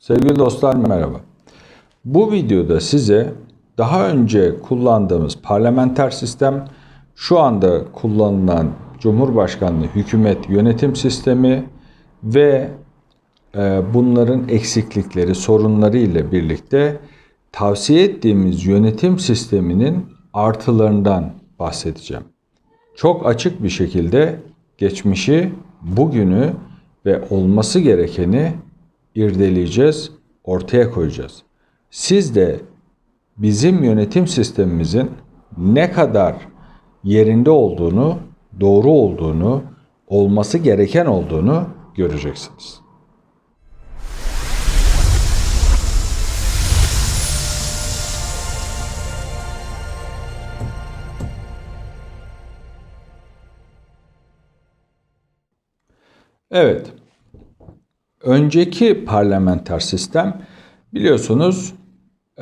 Sevgili dostlar merhaba. Bu videoda size daha önce kullandığımız parlamenter sistem, şu anda kullanılan Cumhurbaşkanlığı hükümet yönetim sistemi ve e, bunların eksiklikleri, sorunları ile birlikte tavsiye ettiğimiz yönetim sisteminin artılarından bahsedeceğim. Çok açık bir şekilde geçmişi, bugünü ve olması gerekeni irdeleyeceğiz, ortaya koyacağız. Siz de bizim yönetim sistemimizin ne kadar yerinde olduğunu, doğru olduğunu, olması gereken olduğunu göreceksiniz. Evet. Önceki parlamenter sistem biliyorsunuz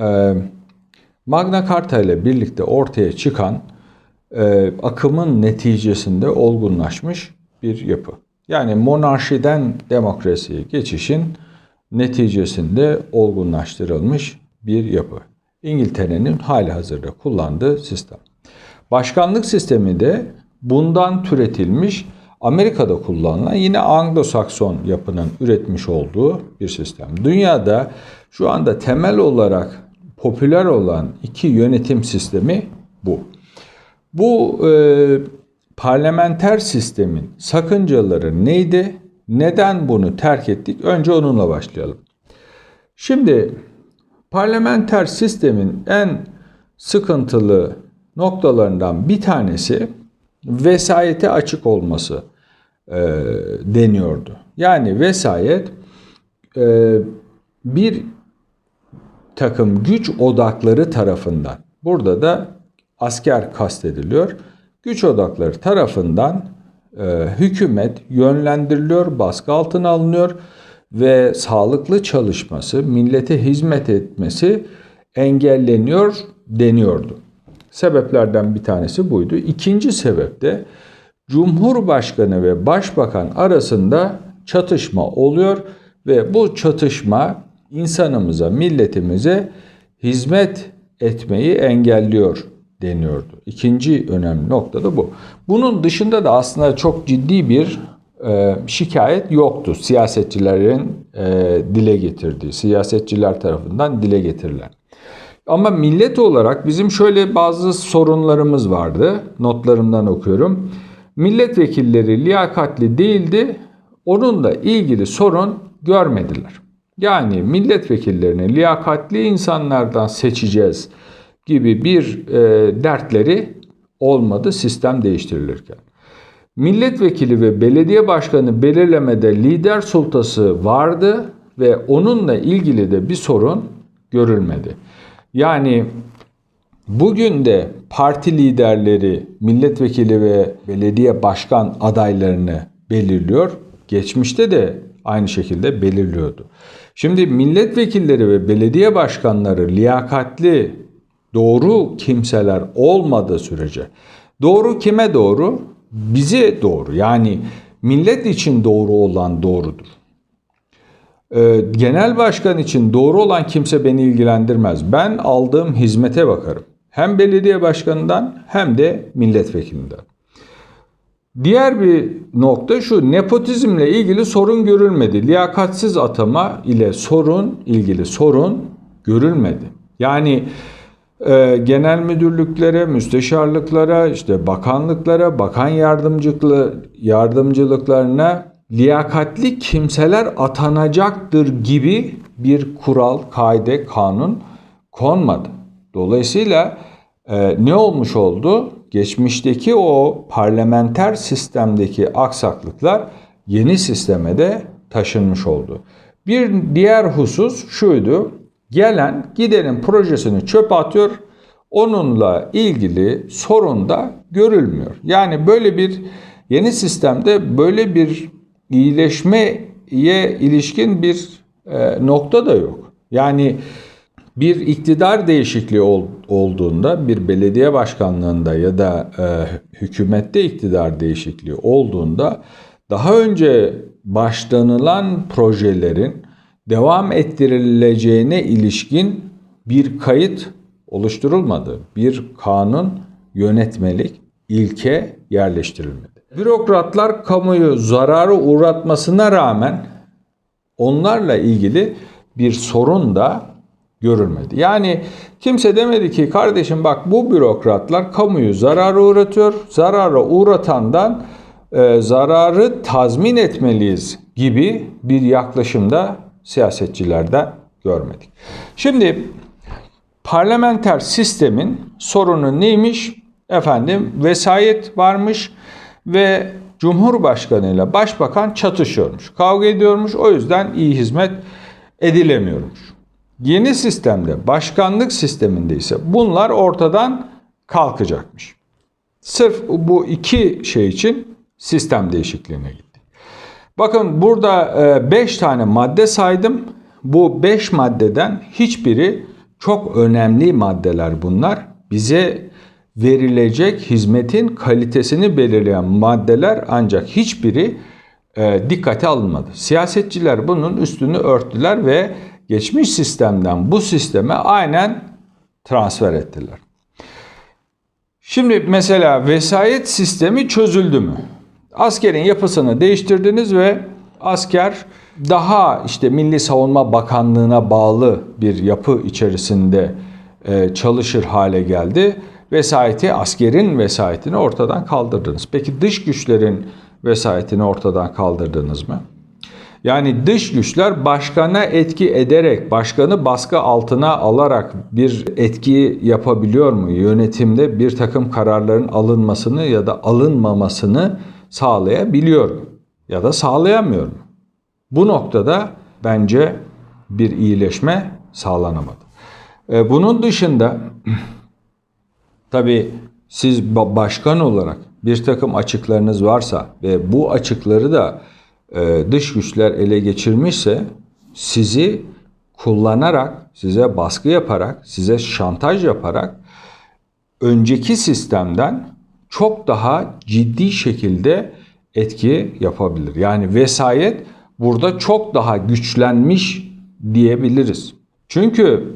e, Magna Carta ile birlikte ortaya çıkan e, akımın neticesinde olgunlaşmış bir yapı. Yani monarşiden demokrasiye geçişin neticesinde olgunlaştırılmış bir yapı. İngiltere'nin hali hazırda kullandığı sistem. Başkanlık sistemi de bundan türetilmiş Amerika'da kullanılan yine Anglo-Sakson yapının üretmiş olduğu bir sistem. Dünyada şu anda temel olarak popüler olan iki yönetim sistemi bu. Bu e, parlamenter sistemin sakıncaları neydi? Neden bunu terk ettik? Önce onunla başlayalım. Şimdi parlamenter sistemin en sıkıntılı noktalarından bir tanesi vesayete açık olması e, deniyordu. Yani vesayet e, bir takım güç odakları tarafından, burada da asker kastediliyor, güç odakları tarafından e, hükümet yönlendiriliyor, baskı altına alınıyor ve sağlıklı çalışması, millete hizmet etmesi engelleniyor deniyordu. Sebeplerden bir tanesi buydu. İkinci sebep de Cumhurbaşkanı ve Başbakan arasında çatışma oluyor ve bu çatışma insanımıza, milletimize hizmet etmeyi engelliyor deniyordu. İkinci önemli nokta da bu. Bunun dışında da aslında çok ciddi bir e, şikayet yoktu. Siyasetçilerin e, dile getirdiği, siyasetçiler tarafından dile getirilen. Ama millet olarak bizim şöyle bazı sorunlarımız vardı. Notlarımdan okuyorum. Milletvekilleri liyakatli değildi. Onunla ilgili sorun görmediler. Yani milletvekillerini liyakatli insanlardan seçeceğiz gibi bir e, dertleri olmadı sistem değiştirilirken. Milletvekili ve belediye başkanı belirlemede lider sultası vardı ve onunla ilgili de bir sorun görülmedi. Yani bugün de parti liderleri, milletvekili ve belediye başkan adaylarını belirliyor. Geçmişte de aynı şekilde belirliyordu. Şimdi milletvekilleri ve belediye başkanları liyakatli, doğru kimseler olmadığı sürece doğru kime doğru? Bize doğru. Yani millet için doğru olan doğrudur. Ee, genel başkan için doğru olan kimse beni ilgilendirmez. Ben aldığım hizmete bakarım. Hem belediye başkanından hem de milletvekilinden. Diğer bir nokta şu nepotizmle ilgili sorun görülmedi. Liyakatsiz atama ile sorun ilgili sorun görülmedi. Yani e, genel müdürlüklere, müsteşarlıklara, işte bakanlıklara, bakan yardımcılıklarına liyakatli kimseler atanacaktır gibi bir kural, kaide, kanun konmadı. Dolayısıyla e, ne olmuş oldu? Geçmişteki o parlamenter sistemdeki aksaklıklar yeni sisteme de taşınmış oldu. Bir diğer husus şuydu. Gelen gidenin projesini çöpe atıyor. Onunla ilgili sorun da görülmüyor. Yani böyle bir yeni sistemde böyle bir iyileşmeye ilişkin bir e, nokta da yok. Yani bir iktidar değişikliği ol, olduğunda bir belediye başkanlığında ya da e, hükümette iktidar değişikliği olduğunda daha önce başlanılan projelerin devam ettirileceğine ilişkin bir kayıt oluşturulmadı. Bir kanun, yönetmelik, ilke yerleştirilmedi. Bürokratlar kamuyu zararı uğratmasına rağmen onlarla ilgili bir sorun da görülmedi. Yani kimse demedi ki kardeşim bak bu bürokratlar kamuyu zarara uğratıyor. Zarara uğratandan e, zararı tazmin etmeliyiz gibi bir yaklaşımda siyasetçilerden görmedik. Şimdi parlamenter sistemin sorunu neymiş? Efendim vesayet varmış ve Cumhurbaşkanı ile Başbakan çatışıyormuş, kavga ediyormuş. O yüzden iyi hizmet edilemiyormuş. Yeni sistemde, başkanlık sisteminde ise bunlar ortadan kalkacakmış. Sırf bu iki şey için sistem değişikliğine gitti. Bakın burada 5 tane madde saydım. Bu 5 maddeden hiçbiri çok önemli maddeler bunlar. Bize verilecek hizmetin kalitesini belirleyen maddeler ancak hiçbiri e, dikkate alınmadı. Siyasetçiler bunun üstünü örttüler ve geçmiş sistemden bu sisteme aynen transfer ettiler. Şimdi mesela vesayet sistemi çözüldü mü? Askerin yapısını değiştirdiniz ve asker daha işte Milli Savunma Bakanlığı'na bağlı bir yapı içerisinde e, çalışır hale geldi. Vesayeti, askerin vesayetini ortadan kaldırdınız. Peki dış güçlerin vesayetini ortadan kaldırdınız mı? Yani dış güçler başkana etki ederek, başkanı baskı altına alarak bir etki yapabiliyor mu? Yönetimde bir takım kararların alınmasını ya da alınmamasını sağlayabiliyor mu? Ya da sağlayamıyor mu? Bu noktada bence bir iyileşme sağlanamadı. E, bunun dışında tabii siz başkan olarak bir takım açıklarınız varsa ve bu açıkları da e, dış güçler ele geçirmişse sizi kullanarak, size baskı yaparak, size şantaj yaparak önceki sistemden çok daha ciddi şekilde etki yapabilir. Yani vesayet burada çok daha güçlenmiş diyebiliriz. Çünkü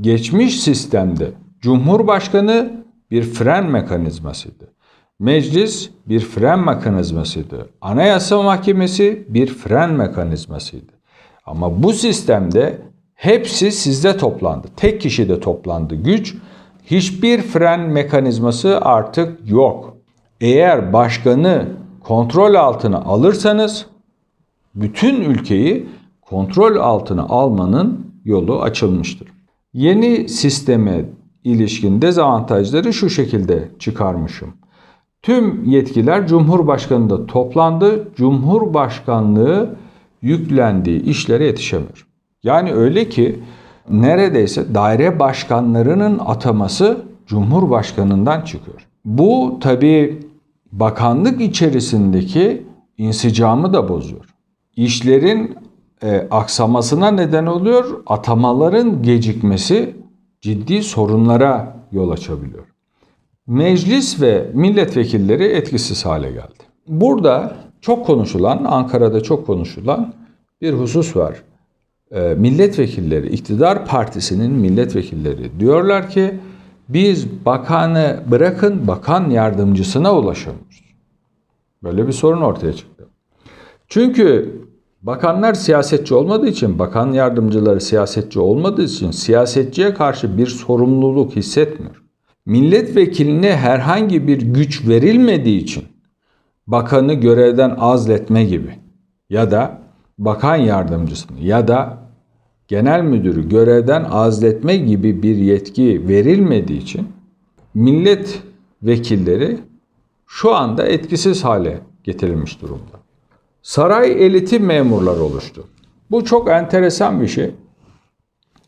geçmiş sistemde Cumhurbaşkanı bir fren mekanizmasıydı. Meclis bir fren mekanizmasıydı. Anayasa Mahkemesi bir fren mekanizmasıydı. Ama bu sistemde hepsi sizde toplandı. Tek kişide toplandı güç. Hiçbir fren mekanizması artık yok. Eğer başkanı kontrol altına alırsanız bütün ülkeyi kontrol altına almanın yolu açılmıştır. Yeni sisteme ilişkin dezavantajları şu şekilde çıkarmışım. Tüm yetkiler Cumhurbaşkanı'nda toplandı. Cumhurbaşkanlığı yüklendiği işlere yetişemiyor. Yani öyle ki neredeyse daire başkanlarının ataması Cumhurbaşkanından çıkıyor. Bu tabi bakanlık içerisindeki insicamı da bozuyor. İşlerin e, aksamasına neden oluyor. Atamaların gecikmesi ciddi sorunlara yol açabiliyor meclis ve milletvekilleri etkisiz hale geldi. Burada çok konuşulan, Ankara'da çok konuşulan bir husus var. Ee, milletvekilleri, iktidar partisinin milletvekilleri diyorlar ki biz bakanı bırakın bakan yardımcısına ulaşamıyoruz. Böyle bir sorun ortaya çıktı. Çünkü bakanlar siyasetçi olmadığı için, bakan yardımcıları siyasetçi olmadığı için siyasetçiye karşı bir sorumluluk hissetmiyor milletvekiline herhangi bir güç verilmediği için bakanı görevden azletme gibi ya da bakan yardımcısını ya da genel müdürü görevden azletme gibi bir yetki verilmediği için millet vekilleri şu anda etkisiz hale getirilmiş durumda. Saray eliti memurlar oluştu. Bu çok enteresan bir şey.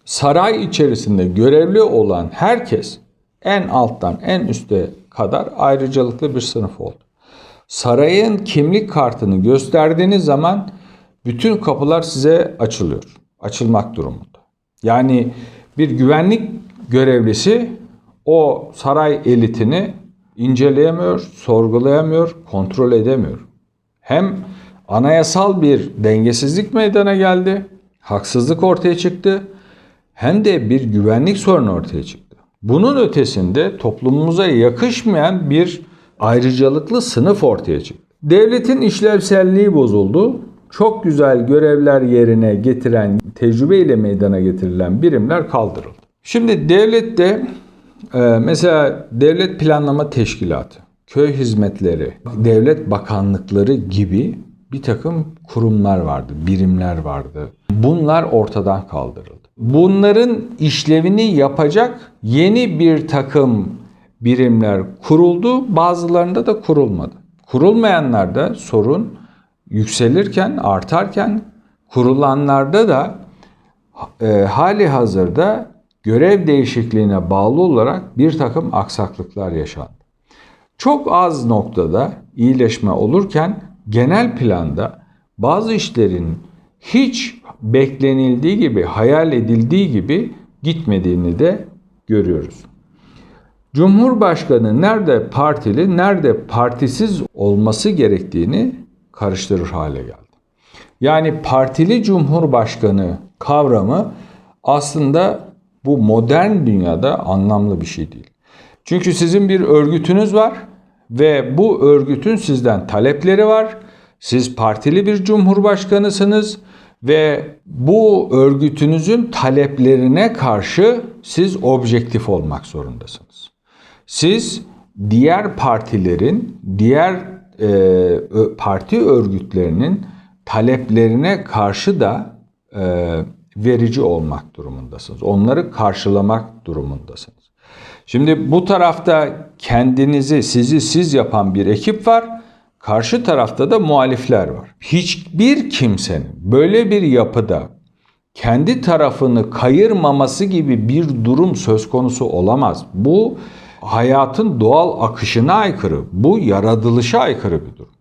Saray içerisinde görevli olan herkes en alttan en üste kadar ayrıcalıklı bir sınıf oldu. Sarayın kimlik kartını gösterdiğiniz zaman bütün kapılar size açılıyor. Açılmak durumunda. Yani bir güvenlik görevlisi o saray elitini inceleyemiyor, sorgulayamıyor, kontrol edemiyor. Hem anayasal bir dengesizlik meydana geldi haksızlık ortaya çıktı hem de bir güvenlik sorunu ortaya çıktı. Bunun ötesinde toplumumuza yakışmayan bir ayrıcalıklı sınıf ortaya çıktı. Devletin işlevselliği bozuldu. Çok güzel görevler yerine getiren, tecrübeyle meydana getirilen birimler kaldırıldı. Şimdi devlette e, mesela devlet planlama teşkilatı, köy hizmetleri, devlet bakanlıkları gibi bir takım kurumlar vardı, birimler vardı. Bunlar ortadan kaldırıldı. Bunların işlevini yapacak yeni bir takım birimler kuruldu, bazılarında da kurulmadı. Kurulmayanlarda sorun yükselirken, artarken kurulanlarda da e, hali hazırda görev değişikliğine bağlı olarak bir takım aksaklıklar yaşandı. Çok az noktada iyileşme olurken genel planda bazı işlerin hiç beklenildiği gibi, hayal edildiği gibi gitmediğini de görüyoruz. Cumhurbaşkanı nerede partili, nerede partisiz olması gerektiğini karıştırır hale geldi. Yani partili cumhurbaşkanı kavramı aslında bu modern dünyada anlamlı bir şey değil. Çünkü sizin bir örgütünüz var ve bu örgütün sizden talepleri var. Siz partili bir cumhurbaşkanısınız ve bu örgütünüzün taleplerine karşı siz objektif olmak zorundasınız. Siz diğer partilerin, diğer e, parti örgütlerinin taleplerine karşı da e, verici olmak durumundasınız. Onları karşılamak durumundasınız. Şimdi bu tarafta kendinizi, sizi siz yapan bir ekip var. Karşı tarafta da muhalifler var. Hiçbir kimsenin böyle bir yapıda kendi tarafını kayırmaması gibi bir durum söz konusu olamaz. Bu hayatın doğal akışına aykırı, bu yaratılışa aykırı bir durum.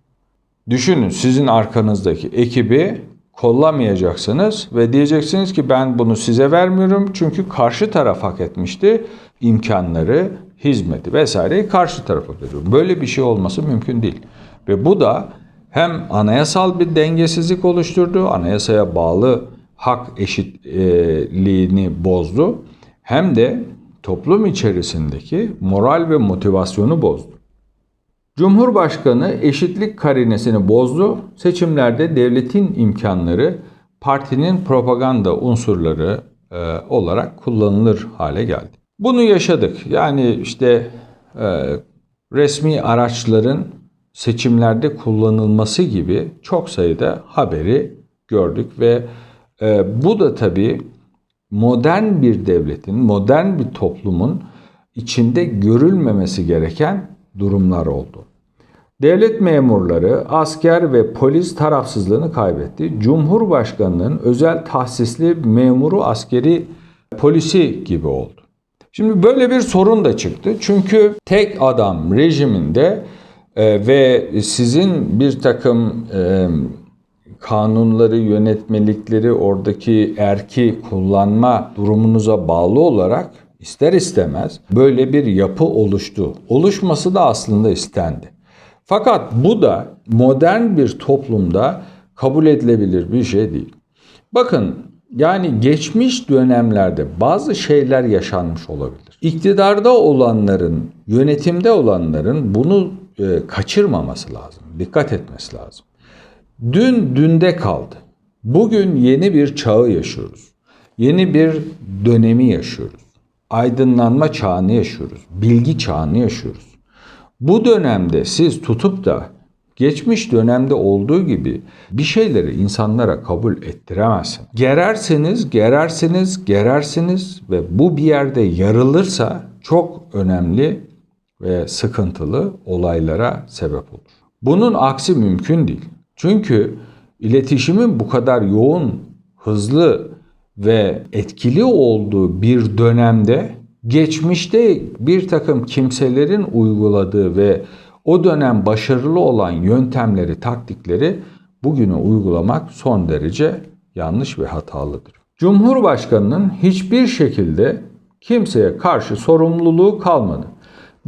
Düşünün sizin arkanızdaki ekibi kollamayacaksınız ve diyeceksiniz ki ben bunu size vermiyorum çünkü karşı taraf hak etmişti imkanları, hizmeti vesaireyi karşı tarafa veriyorum. Böyle bir şey olması mümkün değil. Ve bu da hem anayasal bir dengesizlik oluşturdu, anayasaya bağlı hak eşitliğini bozdu hem de toplum içerisindeki moral ve motivasyonu bozdu. Cumhurbaşkanı eşitlik karinesini bozdu. Seçimlerde devletin imkanları partinin propaganda unsurları e, olarak kullanılır hale geldi. Bunu yaşadık. Yani işte e, resmi araçların seçimlerde kullanılması gibi çok sayıda haberi gördük ve e, bu da tabii modern bir devletin, modern bir toplumun içinde görülmemesi gereken durumlar oldu. Devlet memurları, asker ve polis tarafsızlığını kaybetti. Cumhurbaşkanının özel tahsisli memuru askeri polisi gibi oldu. Şimdi böyle bir sorun da çıktı. Çünkü tek adam rejiminde e, ve sizin bir takım e, kanunları, yönetmelikleri, oradaki erki kullanma durumunuza bağlı olarak ister istemez böyle bir yapı oluştu. Oluşması da aslında istendi. Fakat bu da modern bir toplumda kabul edilebilir bir şey değil. Bakın yani geçmiş dönemlerde bazı şeyler yaşanmış olabilir. İktidarda olanların, yönetimde olanların bunu e, kaçırmaması lazım, dikkat etmesi lazım. Dün dünde kaldı. Bugün yeni bir çağı yaşıyoruz. Yeni bir dönemi yaşıyoruz. Aydınlanma çağını yaşıyoruz. Bilgi çağını yaşıyoruz. Bu dönemde siz tutup da geçmiş dönemde olduğu gibi bir şeyleri insanlara kabul ettiremezsiniz. Gererseniz, gerersiniz, gerersiniz ve bu bir yerde yarılırsa çok önemli ve sıkıntılı olaylara sebep olur. Bunun aksi mümkün değil. Çünkü iletişimin bu kadar yoğun, hızlı ve etkili olduğu bir dönemde geçmişte bir takım kimselerin uyguladığı ve o dönem başarılı olan yöntemleri, taktikleri bugüne uygulamak son derece yanlış ve hatalıdır. Cumhurbaşkanının hiçbir şekilde kimseye karşı sorumluluğu kalmadı.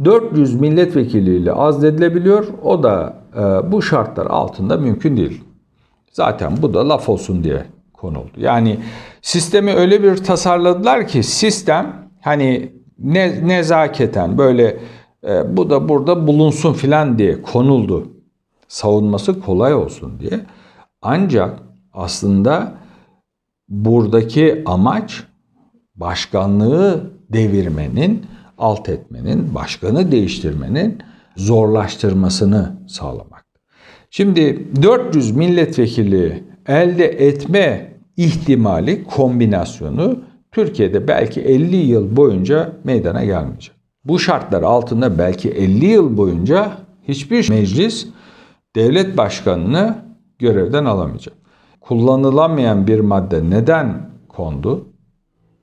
400 milletvekiliyle azledilebiliyor. O da e, bu şartlar altında mümkün değil. Zaten bu da laf olsun diye konuldu. Yani sistemi öyle bir tasarladılar ki sistem hani ne, nezaketen böyle e, bu da burada bulunsun filan diye konuldu. Savunması kolay olsun diye. Ancak aslında buradaki amaç başkanlığı devirmenin, alt etmenin, başkanı değiştirmenin zorlaştırmasını sağlamak. Şimdi 400 milletvekili elde etme ihtimali kombinasyonu Türkiye'de belki 50 yıl boyunca meydana gelmeyecek. Bu şartlar altında belki 50 yıl boyunca hiçbir meclis devlet başkanını görevden alamayacak. Kullanılamayan bir madde neden kondu?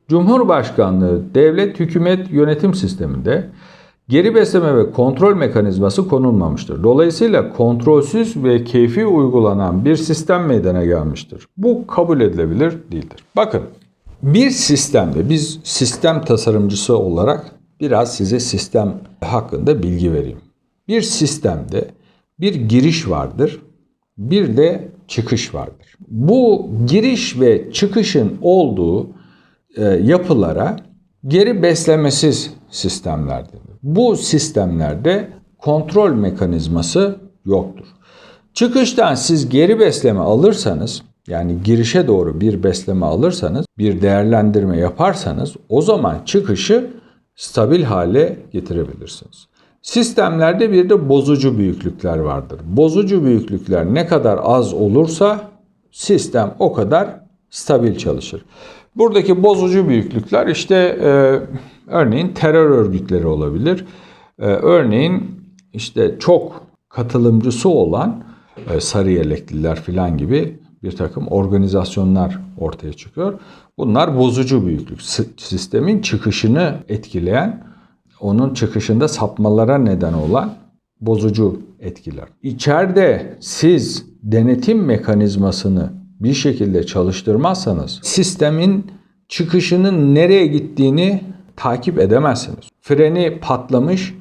Cumhurbaşkanlığı devlet hükümet yönetim sisteminde geri besleme ve kontrol mekanizması konulmamıştır. Dolayısıyla kontrolsüz ve keyfi uygulanan bir sistem meydana gelmiştir. Bu kabul edilebilir değildir. Bakın bir sistemde biz sistem tasarımcısı olarak biraz size sistem hakkında bilgi vereyim. Bir sistemde bir giriş vardır, bir de çıkış vardır. Bu giriş ve çıkışın olduğu e, yapılara geri beslemesiz sistemler denir. Bu sistemlerde kontrol mekanizması yoktur. Çıkıştan siz geri besleme alırsanız yani girişe doğru bir besleme alırsanız, bir değerlendirme yaparsanız o zaman çıkışı stabil hale getirebilirsiniz. Sistemlerde bir de bozucu büyüklükler vardır. Bozucu büyüklükler ne kadar az olursa sistem o kadar stabil çalışır. Buradaki bozucu büyüklükler işte e, örneğin terör örgütleri olabilir. E, örneğin işte çok katılımcısı olan e, sarı yelekliler filan gibi bir takım organizasyonlar ortaya çıkıyor. Bunlar bozucu büyüklük. Sistemin çıkışını etkileyen, onun çıkışında sapmalara neden olan bozucu etkiler. İçeride siz denetim mekanizmasını bir şekilde çalıştırmazsanız sistemin çıkışının nereye gittiğini takip edemezsiniz. Freni patlamış,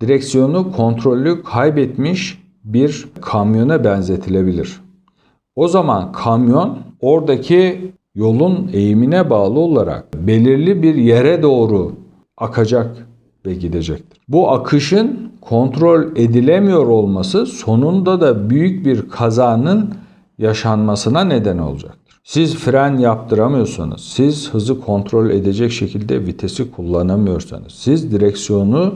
direksiyonu kontrolü kaybetmiş bir kamyona benzetilebilir. O zaman kamyon oradaki yolun eğimine bağlı olarak belirli bir yere doğru akacak ve gidecektir. Bu akışın kontrol edilemiyor olması sonunda da büyük bir kazanın yaşanmasına neden olacaktır. Siz fren yaptıramıyorsanız, siz hızı kontrol edecek şekilde vitesi kullanamıyorsanız, siz direksiyonu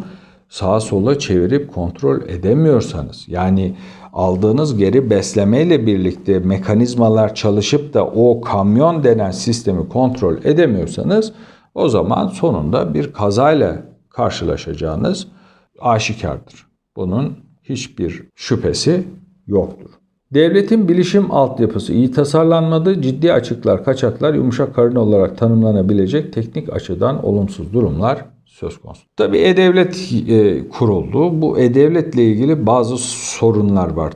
sağa sola çevirip kontrol edemiyorsanız, yani aldığınız geri beslemeyle birlikte mekanizmalar çalışıp da o kamyon denen sistemi kontrol edemiyorsanız, o zaman sonunda bir kazayla karşılaşacağınız aşikardır. Bunun hiçbir şüphesi yoktur. Devletin bilişim altyapısı iyi tasarlanmadı, ciddi açıklar, kaçaklar, yumuşak karın olarak tanımlanabilecek teknik açıdan olumsuz durumlar söz konusu. Tabi E-Devlet e, kuruldu. Bu E-Devlet'le ilgili bazı sorunlar var.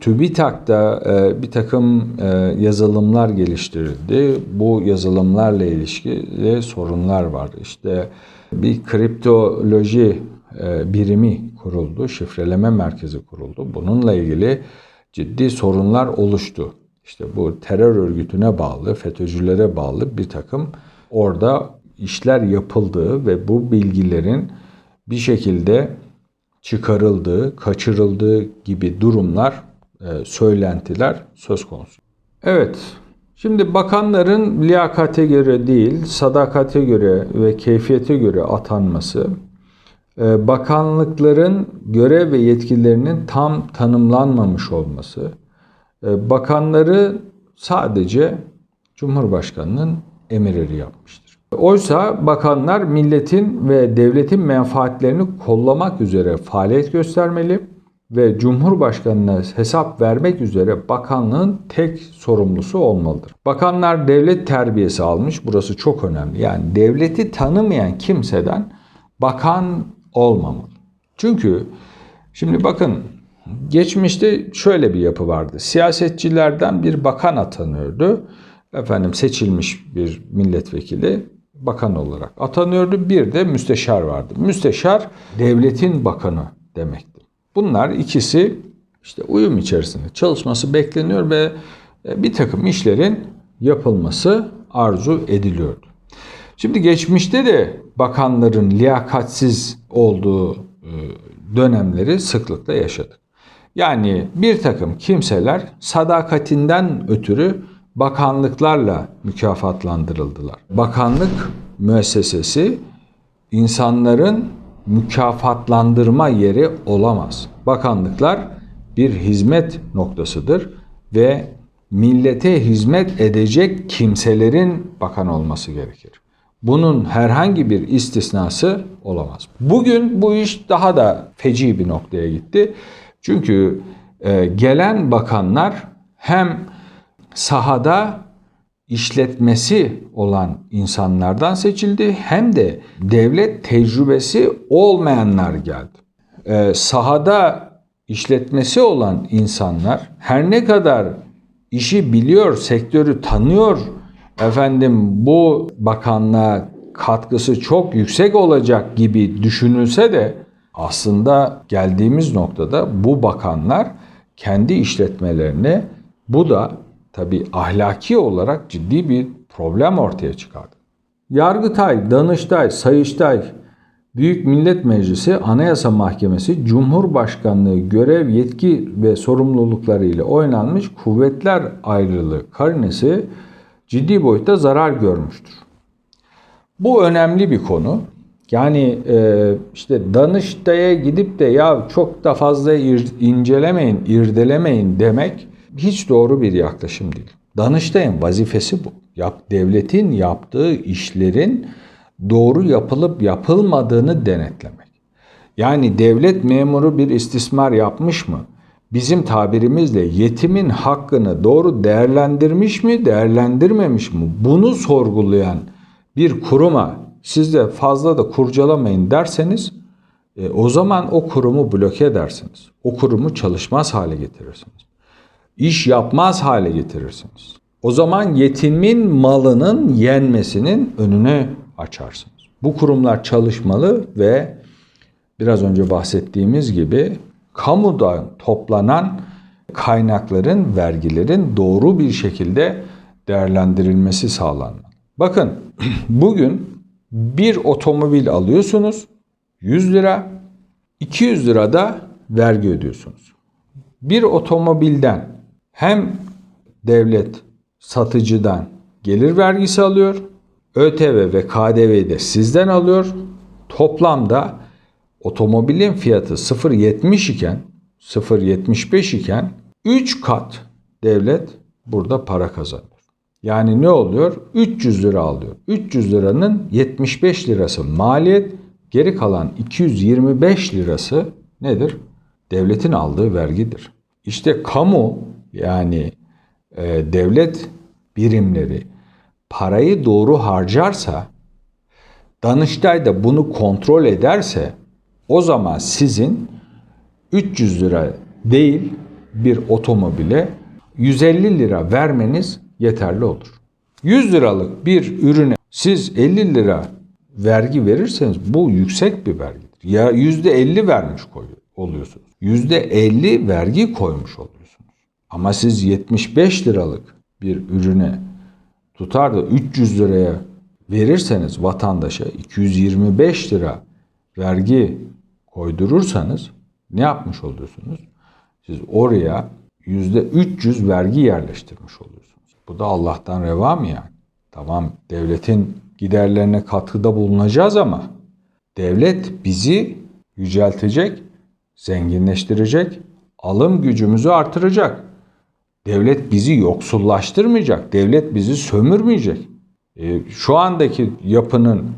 TÜBİTAK'ta e, bir takım e, yazılımlar geliştirildi. Bu yazılımlarla ilişkili sorunlar var. İşte bir kriptoloji e, birimi kuruldu, şifreleme merkezi kuruldu. Bununla ilgili ciddi sorunlar oluştu. İşte bu terör örgütüne bağlı, FETÖ'cülere bağlı bir takım orada işler yapıldığı ve bu bilgilerin bir şekilde çıkarıldığı, kaçırıldığı gibi durumlar, e, söylentiler söz konusu. Evet, şimdi bakanların liyakate göre değil, sadakate göre ve keyfiyete göre atanması ee, bakanlıkların görev ve yetkilerinin tam tanımlanmamış olması, e, bakanları sadece Cumhurbaşkanı'nın emirleri yapmıştır. Oysa bakanlar milletin ve devletin menfaatlerini kollamak üzere faaliyet göstermeli ve Cumhurbaşkanı'na hesap vermek üzere bakanlığın tek sorumlusu olmalıdır. Bakanlar devlet terbiyesi almış, burası çok önemli. Yani devleti tanımayan kimseden bakan olmamalı. Çünkü şimdi bakın geçmişte şöyle bir yapı vardı. Siyasetçilerden bir bakan atanıyordu. Efendim seçilmiş bir milletvekili bakan olarak atanıyordu. Bir de müsteşar vardı. Müsteşar devletin bakanı demekti. Bunlar ikisi işte uyum içerisinde çalışması bekleniyor ve e, bir takım işlerin yapılması arzu ediliyordu. Şimdi geçmişte de bakanların liyakatsiz olduğu e, dönemleri sıklıkla yaşadık. Yani bir takım kimseler sadakatinden ötürü bakanlıklarla mükafatlandırıldılar. Bakanlık müessesesi insanların mükafatlandırma yeri olamaz. Bakanlıklar bir hizmet noktasıdır ve millete hizmet edecek kimselerin bakan olması gerekir. Bunun herhangi bir istisnası olamaz. Bugün bu iş daha da feci bir noktaya gitti. Çünkü e, gelen bakanlar hem sahada işletmesi olan insanlardan seçildi hem de devlet tecrübesi olmayanlar geldi. Ee, sahada işletmesi olan insanlar her ne kadar işi biliyor, sektörü tanıyor, efendim bu bakanlığa katkısı çok yüksek olacak gibi düşünülse de aslında geldiğimiz noktada bu bakanlar kendi işletmelerine bu da tabi ahlaki olarak ciddi bir problem ortaya çıkardı. Yargıtay, Danıştay, Sayıştay, Büyük Millet Meclisi, Anayasa Mahkemesi, Cumhurbaşkanlığı görev, yetki ve sorumlulukları ile oynanmış kuvvetler ayrılığı karinesi ciddi boyutta zarar görmüştür. Bu önemli bir konu. Yani e, işte Danıştay'a gidip de ya çok da fazla incelemeyin, irdelemeyin demek hiç doğru bir yaklaşım değil. Danıştay'ın vazifesi bu. Yap, devletin yaptığı işlerin doğru yapılıp yapılmadığını denetlemek. Yani devlet memuru bir istismar yapmış mı? Bizim tabirimizle yetimin hakkını doğru değerlendirmiş mi, değerlendirmemiş mi? Bunu sorgulayan bir kuruma siz de fazla da kurcalamayın derseniz e, o zaman o kurumu bloke edersiniz. O kurumu çalışmaz hale getirirsiniz iş yapmaz hale getirirsiniz. O zaman yetimin malının yenmesinin önüne açarsınız. Bu kurumlar çalışmalı ve biraz önce bahsettiğimiz gibi kamuda toplanan kaynakların, vergilerin doğru bir şekilde değerlendirilmesi sağlanmalı. Bakın bugün bir otomobil alıyorsunuz 100 lira, 200 lira da vergi ödüyorsunuz. Bir otomobilden hem devlet satıcıdan gelir vergisi alıyor, ÖTV ve KDV'yi de sizden alıyor. Toplamda otomobilin fiyatı 0.70 iken 0.75 iken 3 kat devlet burada para kazanıyor. Yani ne oluyor? 300 lira alıyor. 300 liranın 75 lirası maliyet, geri kalan 225 lirası nedir? Devletin aldığı vergidir. İşte kamu yani e, devlet birimleri parayı doğru harcarsa, Danıştay da bunu kontrol ederse o zaman sizin 300 lira değil bir otomobile 150 lira vermeniz yeterli olur. 100 liralık bir ürüne siz 50 lira vergi verirseniz bu yüksek bir vergidir. Ya %50 vermiş oluyorsunuz. %50 vergi koymuş oluyorsunuz. Ama siz 75 liralık bir ürüne tutar da 300 liraya verirseniz vatandaşa 225 lira vergi koydurursanız ne yapmış oluyorsunuz? Siz oraya %300 vergi yerleştirmiş oluyorsunuz. Bu da Allah'tan reva mı yani? Tamam devletin giderlerine katkıda bulunacağız ama devlet bizi yüceltecek, zenginleştirecek, alım gücümüzü artıracak. Devlet bizi yoksullaştırmayacak. Devlet bizi sömürmeyecek. E, şu andaki yapının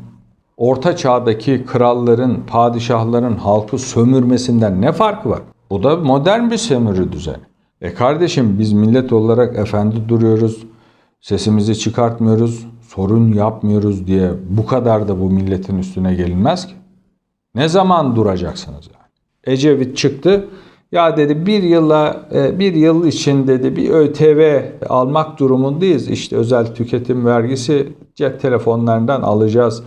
orta çağdaki kralların, padişahların halkı sömürmesinden ne farkı var? Bu da modern bir sömürü düzeni. E kardeşim biz millet olarak efendi duruyoruz, sesimizi çıkartmıyoruz, sorun yapmıyoruz diye bu kadar da bu milletin üstüne gelinmez ki. Ne zaman duracaksınız yani? Ecevit çıktı, ya dedi bir yıla e, bir yıl için dedi bir ÖTV almak durumundayız. İşte özel tüketim vergisi cep telefonlarından alacağız.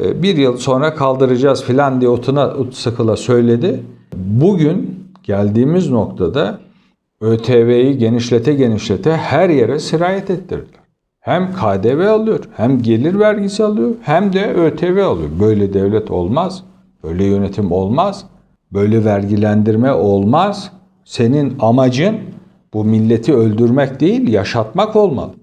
E, bir yıl sonra kaldıracağız filan diye otuna sıkıla söyledi. Bugün geldiğimiz noktada ÖTV'yi genişlete genişlete her yere sirayet ettirdiler. Hem KDV alıyor, hem gelir vergisi alıyor, hem de ÖTV alıyor. Böyle devlet olmaz. Böyle yönetim olmaz. Böyle vergilendirme olmaz. Senin amacın bu milleti öldürmek değil, yaşatmak olmalı.